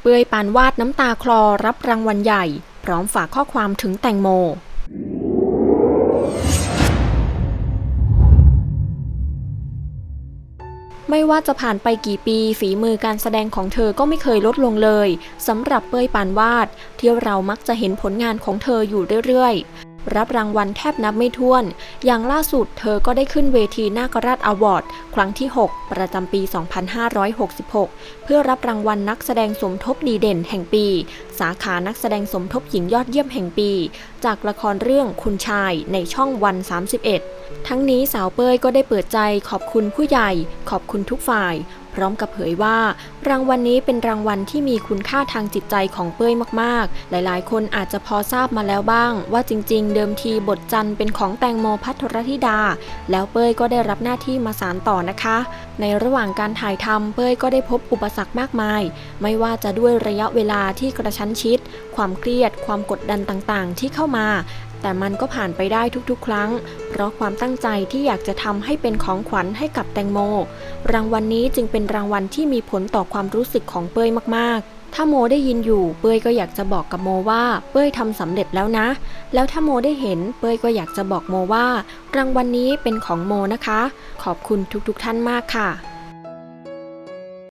เปื่อยปานวาดน้ำตาคลอรับรางวัลใหญ่ พร้อมฝากข้อความถึงแตงโม ไม่ว่าจะผ่านไปกี่ปีฝีมือการแสดงของเธอก็ไม่เคยลดลงเลยสำหรับเป้ยปานวาด ที่เรามักจะเห็นผลงานของเธออยู่เรื่อยๆ รับรางวัลแทบนับไม่ถ้วน อย่างล่าสุดเธอก็ได้ขึ้นเวทีนาคราชอวอร์ด ครั้งที่ 6 ประจำปี 2566 เพื่อรับรางวัลนักแสดงสมทบดีเด่นแห่งปี สาขานักแสดงสมทบหญิงยอดเยี่ยมแห่งปี จากละครเรื่องคุณชายในช่องวัน 31 ทั้งนี้สาวเป้ยก็ได้เปิดใจขอบคุณผู้ใหญ่ ขอบคุณทุกฝ่าย พร้อมกับเผยว่า รางวัลนี้เป็นรางวัลที่มีคุณค่าทางจิตใจของเป้ยมากๆ หลายๆ คนอาจจะพอทราบมาแล้วบ้าง ว่าจริง ๆ เดิมทีบทจันเป็นของแตงโมพัทรธิดา แล้วเป้ยก็ได้รับหน้าที่มาสานต่อนะคะ ในระหว่างการถ่ายทำเป้ยก็ได้พบอุปสรรคมากมาย ไม่ว่าจะด้วยระยะเวลาที่กระชั้นชิด ความเครียด ความกดดันต่างๆ ที่เข้ามา แต่มันก็ผ่านไปได้ทุกๆ ครั้ง เพราะความตั้งใจที่อยากจะทำให้เป็นของขวัญให้กับแตงโม รางวัลนนี้จึงเป็นรางวัลที่มีผลต่อความรู้สึกของเป้ยมากๆถ้าโมได้ยินอยู่ เป้ยก็อยากจะบอกกับโมว่าเป้ยทำสำเร็จแล้วนะ แล้วถ้าโมได้เห็น เป้ยก็อยากจะบอกโมว่า รางวัลนนี้เป็นของโมนะคะ ขอบคุณทุกๆท่านมากค่ะ